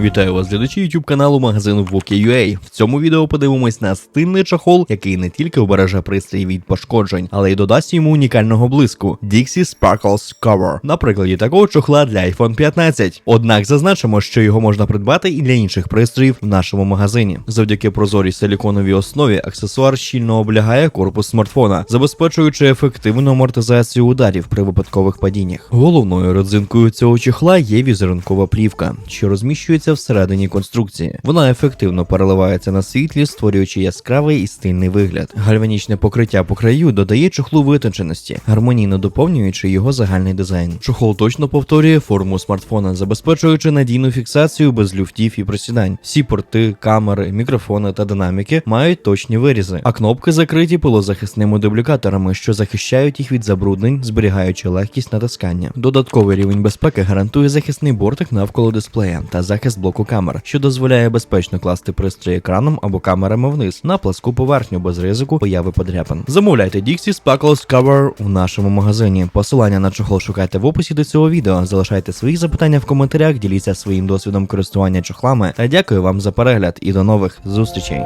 Вітаю вас, глядачі YouTube каналу магазину Voki.ua. В цьому відео подивимось на стильний чохол, який не тільки обереже пристрій від пошкоджень, але й додасть йому унікального блиску Dixie Sparkles Cover. На прикладі такого чохла для iPhone 15. Однак зазначимо, що його можна придбати і для інших пристроїв в нашому магазині. Завдяки прозорій силіконовій основі аксесуар щільно облягає корпус смартфона, забезпечуючи ефективну амортизацію ударів при випадкових падіннях. Головною родзинкою цього чохла є візерункова плівка, що розміщується всередині конструкції. Вона ефективно переливається на світлі, створюючи яскравий і стильний вигляд. Гальванічне покриття по краю додає чохлу витонченості, гармонійно доповнюючи його загальний дизайн. Чохол точно повторює форму смартфона, забезпечуючи надійну фіксацію без люфтів і просідань. Всі порти, камери, мікрофони та динаміки мають точні вирізи, а кнопки закриті пилозахисними дублікаторами, що захищають їх від забруднень, зберігаючи легкість натискання. Додатковий рівень безпеки гарантує захисний бортик навколо дисплея та захист блоку камер, що дозволяє безпечно класти пристрій екраном або камерами вниз на пласку поверхню без ризику появи подряпин. Замовляйте Dixie Sparkles Cover в нашому магазині. Посилання на чохол шукайте в описі до цього відео. Залишайте свої запитання в коментарях, діліться своїм досвідом користування чохлами. Та дякую вам за перегляд і до нових зустрічей.